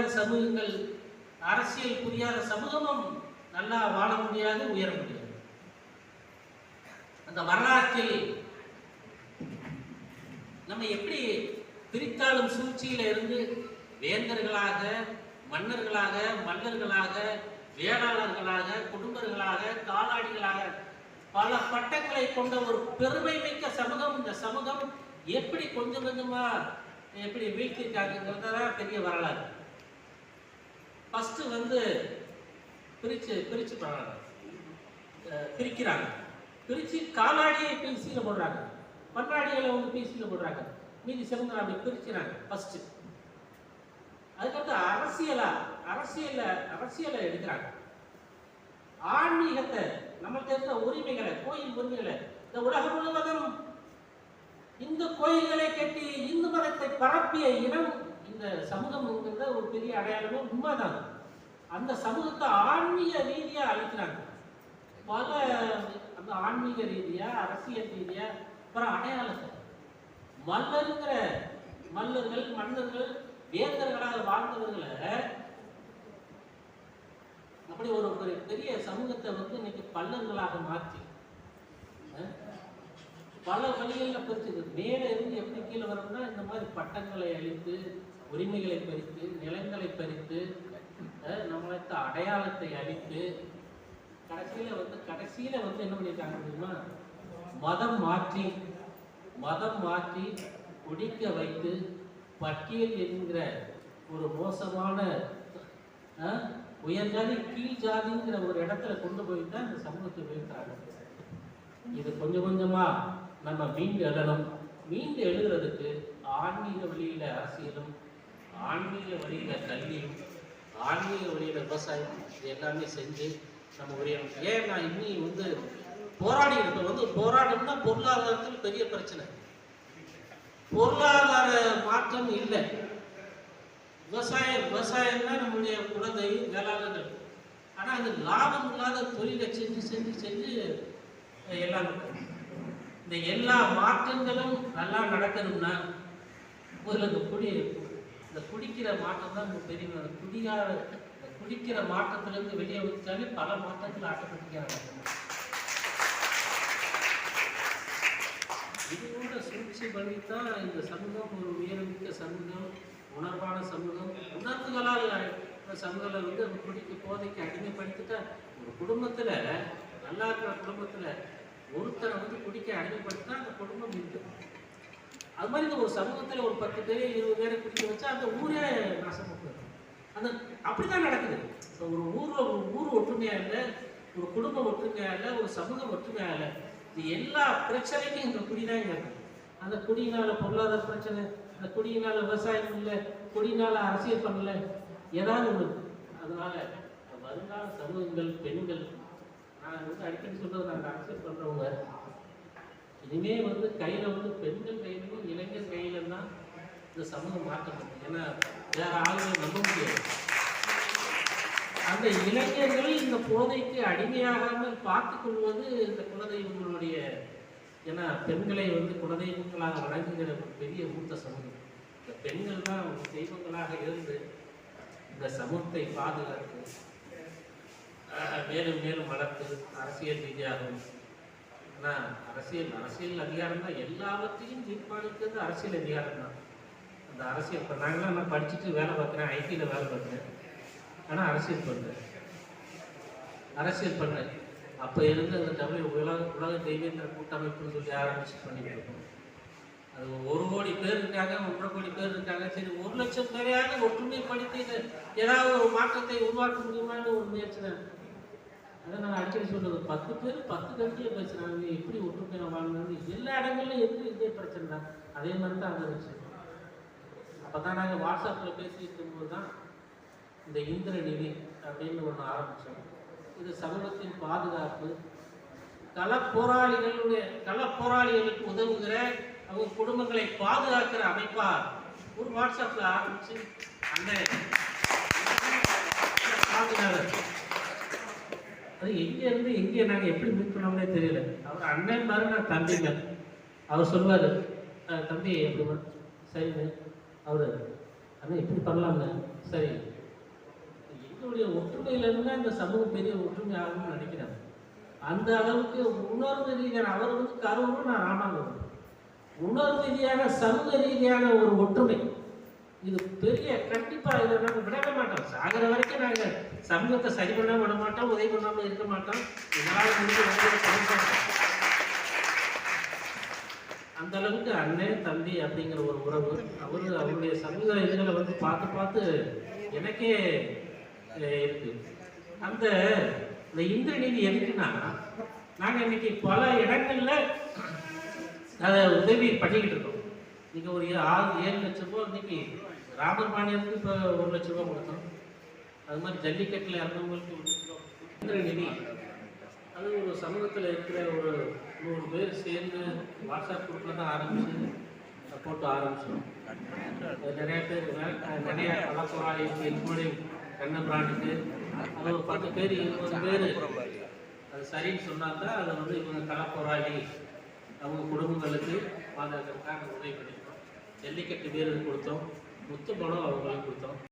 புரியாத சமூகங்கள் அரசியல் புரியாத சமூகமும் நல்லா வாழ முடியாது உயர முடியாது. அந்த வரலாற்றில் நம்ம எப்படி பிரித்தாளும் சூழ்ச்சியில இருந்து வேந்தர்களாக மன்னர்களாக மன்னர்களாக வேளாளர்களாக குடும்பர்களாக காலாடிகளாக பல பட்டங்களை கொண்ட ஒரு பெருமை மிக்க சமூகம் இந்த சமூகம் எப்படி கொஞ்சம் கொஞ்சமா எப்படி வீழ்த்திருக்காங்கிறத தான் பெரிய வரலாறு. ஃபஸ்ட்டு வந்து பிரித்து பிரித்து பிரிக்கிறாங்க. பிரித்து காலாடியை பிசியில் போடுறாங்க. பன்னாடிகளை வந்து பிசியில் போடுறாங்க. மீதி சிறந்த அப்படி பிரிக்கிறாங்க ஃபஸ்ட்டு அதுக்கடுத்து அரசியலா அரசியல அரசியலை எடுக்கிறாங்க. ஆன்மீகத்தை நம்மளுக்கு இருக்கிற உரிமைகளை கோயில் உரிமைகளை இந்த உலகம் முழுவதும் இந்து கோயில்களை கட்டி இந்து மதத்தை பரப்பிய இனம் இந்த சமூகம்ங்கிறத ஒரு பெரிய அடையாளமே உண்மைதான். அந்த சமூகத்தை ஆன்மீக ரீதியாக அழைக்கிறாங்க. பல அந்த ஆன்மீக ரீதியா அரசியல் ரீதியா அப்புறம் அடையாளத்தை மல்லருங்கிற மல்லர்கள் மன்னர்கள் வேந்தர்களாக வாழ்ந்தவர்களை அப்படி ஒரு ஒரு பெரிய சமூகத்தை வந்து இன்னைக்கு பல்லர்களாக மாற்றி பல வழிகளில் பிரிச்சுது. மேலே இருந்து எப்படி கீழே வரணும்னா இந்த மாதிரி பட்டங்களை அழித்து உரிமைகளை பறித்து நிலங்களை பறித்து நம்மளுக்கு அடையாளத்தை அழித்து கடைசியில் வந்து கடைசியில் வந்து என்ன பண்ணியிருக்காங்க தெரியுமா? மதம் மாற்றி மதம் மாற்றி குடிக்க வைத்து பட்டியல் என்கிற ஒரு மோசமான உயர் ஜாதி கீழ் ஜாதிங்கிற ஒரு இடத்துல கொண்டு போய் தான் இந்த சமூகத்தை வீழ்த்தாங்க இது கொஞ்சம் கொஞ்சமாக நம்ம மீண்டு எழணும். மீண்டு எழுதுறதுக்கு ஆன்மீக ஆன்மீக வழியில் கல்வியும் ஆன்மீக வழியில் விவசாயம் இது எல்லாமே செஞ்சு நம்ம உரியணும் ஏன் நான் இன்னி வந்து போராடி இருக்கோம். வந்து போராடணும்னா பொருளாதாரத்தில் பெரிய பிரச்சனை. பொருளாதார மாற்றம் இல்லை. விவசாயம் விவசாயம் தான் நம்முடைய குலதெய்வம் வேளாளர்கள். ஆனால் அந்த லாபம் இல்லாத தொழிலை செஞ்சு செஞ்சு செஞ்சு எல்லாம் இந்த எல்லா மாற்றங்களும் நல்லா நடக்கணும்னா முதல்ல இந்த குடி இந்த குடிக்கிற மாற்றம் தான் பெரிய அந்த குடியார இந்த குடிக்கிற மாற்றத்திலிருந்து வெளியே வந்துட்டாலே பல மாற்றத்தில் ஆட்டோமேட்டிக்காக நடக்கும் இது போன்ற சூழ்ச்சி பண்ணித்தான் இந்த சமூகம் ஒரு உயர்மிக்க சமூகம் உணர்வான சமூகம் உணர்வுகளால் சமூகங்களை வந்து நம்ம குடிக்க போதைக்கு அடிமைப்படுத்திட்டா ஒரு குடும்பத்துல நல்லா இருக்கிற குடும்பத்துல ஒருத்தரை வந்து குடிக்க அடிமைப்படுத்தினா அந்த குடும்பம் இருக்கு அது மாதிரி இந்த ஒரு சமூகத்தில் ஒரு பத்து பேர் இருபது பேரை குடிக்க வச்சா அந்த ஊரே நாசமாக அந்த அப்படிதான் நடக்குது. ஒரு ஊர்ல ஒரு ஊர் ஒற்றுமையா இல்லை ஒரு குடும்பம் ஒற்றுமையா இல்லை ஒரு சமூகம் ஒற்றுமையா இல்லை இது எல்லா பிரச்சனைக்கும் இந்த குடிதான் இருக்கு. அந்த குடியினால பொருளாதார பிரச்சனை அந்த குடியினால விவசாயம் இல்லை குடியினால அரசியல் பண்ணல ஏதாவது ஒன்று அதனால வருங்கால சமூகங்கள் பெண்கள் நான் வந்து அடிக்கடி சொல்றது நாங்கள் அரசியல் பண்றவங்க இனிமே வந்து கையில வந்து பெண்கள் கையிலும் இளைஞர் கையில தான் இந்த சமூகம் மாற்ற முடியும் ஏன்னா வேற ஆளுங்களை நம்ப முடியாது. அந்த இளைஞர்கள் இந்த போதைக்கு அடிமையாகாமல் பார்த்து கொள்வது இந்த குலதெய்வங்களுடைய ஏன்னா பெண்களை வந்து குலதெய்வங்களாக வழங்குகிற ஒரு பெரிய மூத்த சமூகம். இந்த பெண்கள் தான் ஒரு தெய்வங்களாக இருந்து இந்த சமூகத்தை பாதுகாத்து மேலும் மேலும் வளர்த்து அரசியல் ரீதியாகவும் ஆனா அரசியல் அரசியல் அதிகாரம் தான். எல்லாவற்றையும் தீர்மானிக்கிறது அரசியல் அதிகாரம் தான். அந்த அரசியல் இப்போ நாங்களாம் நான் படிச்சுட்டு வேலை பார்க்குறேன். ஐடியில் வேலை பார்க்குறேன். ஆனால் அரசியல் பண்ணுறேன் அரசியல் பண்ணேன் அப்போ இருந்து அந்த தமிழ் உலக உலக தெய்வேந்திர கூட்டமைப்புன்னு சொல்லி ஆரம்பிச்சு பண்ணிட்டு இருக்கோம். அது ஒரு கோடி பேர் இருக்காங்க ஒன்றரை கோடி பேர் இருக்காங்க. சரி ஒரு லட்சம் பேரையாவது ஒற்றுமைப்படுத்தி ஏதாவது ஒரு மாற்றத்தை உருவாக்க முடியுமான்னு ஒரு முயற்சி தான். அதை நான் அடிக்கடி சொல்றது பத்து பேர் பத்து கட்சியை பேசுகிறாங்க எப்படி ஒற்றுமையாக வாழ்ந்தாங்க எல்லா இடங்கள்லையும் எப்படி இதே பிரச்சனை தான்? அதே மாதிரி தான் அது விஷயம் அப்போ தான் நாங்கள் வாட்ஸ்அப்பில் பேசிட்டு இருக்கும்போது தான் இந்த இந்திர நிதி அப்படின்னு ஒன்று ஆரம்பித்தோம் இது சமூகத்தின் பாதுகாப்பு. கள போராளிகளுடைய கள போராளிகளுக்கு உதவுகிற அவங்க குடும்பங்களை பாதுகாக்கிற அமைப்பா ஒரு வாட்ஸ்அப்பில் ஆரம்பித்து அண்ணன் சாமிநாதன் அது எங்கேருந்து இருந்து நாங்கள் எப்படி மீட் பண்ணோம்னே தெரியல. அவர் அண்ணன் மாதிரி நான் தம்பிங்க. அவர் சொல்வார் தம்பி எப்படி சரிங்க அவரு அண்ணன் இப்படி பண்ணலாம்ல. சரி. எங்களுடைய ஒற்றுமையிலேருந்து இந்த சமூகம் பெரிய ஒற்றுமை ஆகும்னு நினைக்கிறேன். அந்த அளவுக்கு உணர்வு ரீதியான அவர் வந்து கருவம் நான் ராமாங்கலம் உணர்வு ரீதியான சமூக ரீதியான ஒரு ஒற்றுமை. இது பெரிய கண்டிப்பா இதை நாங்கள் விடவே மாட்டோம். சாகிற வரைக்கும் நாங்க சமூகத்தை சரி பண்ண விட மாட்டோம் உதவி பண்ணாம இருக்க மாட்டோம். இதனால முடிஞ்சு அந்த அளவுக்கு அண்ணன் தம்பி அப்படிங்கிற ஒரு உறவு. அவரு அவருடைய சமூக இதுகளை வந்து பார்த்து பார்த்து எனக்கே இருக்கு. அந்த இந்த இந்திரநீதி எதுக்குன்னா நாங்கள் இன்னைக்கு பல இடங்கள்ல அதை உதவி பண்ணிக்கிட்டு இருக்கோம். நீங்கள் ஒரு ஆறு ஏழு லட்ச ரூபா இன்னைக்கு ராமர் பாண்டியனுக்கு இப்போ ஒரு லட்ச ரூபா கொடுத்தோம். அது மாதிரி ஜல்லிக்கட்டில் இறந்தவங்களுக்கு ஒரு லட்ச ரூபாய் கொடுத்தோம். அது ஒரு சமூகத்தில் இருக்கிற ஒரு நூறு பேர் சேர்ந்து வாட்ஸ்அப் குரூப்பில் தான் ஆரம்பிச்சு போட்டு ஆரம்பிச்சோம். நிறையா பேர் நிறையா நிறைய கலப்போராளிக்கு கண்ணன் பிராண்டுக்கு அது ஒரு பத்து பேர் இருபது பேர். அது சரின்னு சொன்னாக்கா தான் அதை வந்து இவங்க கலப்போராளி. அவங்க குடும்பங்களுக்கு பாதுகாக்கிறதுக்காக உதவி பண்ணி ஜல்லிக்கட்டு வீரர் கொடுத்தோம். முத்து பணம் அவங்களுக்கு கொடுத்தோம்.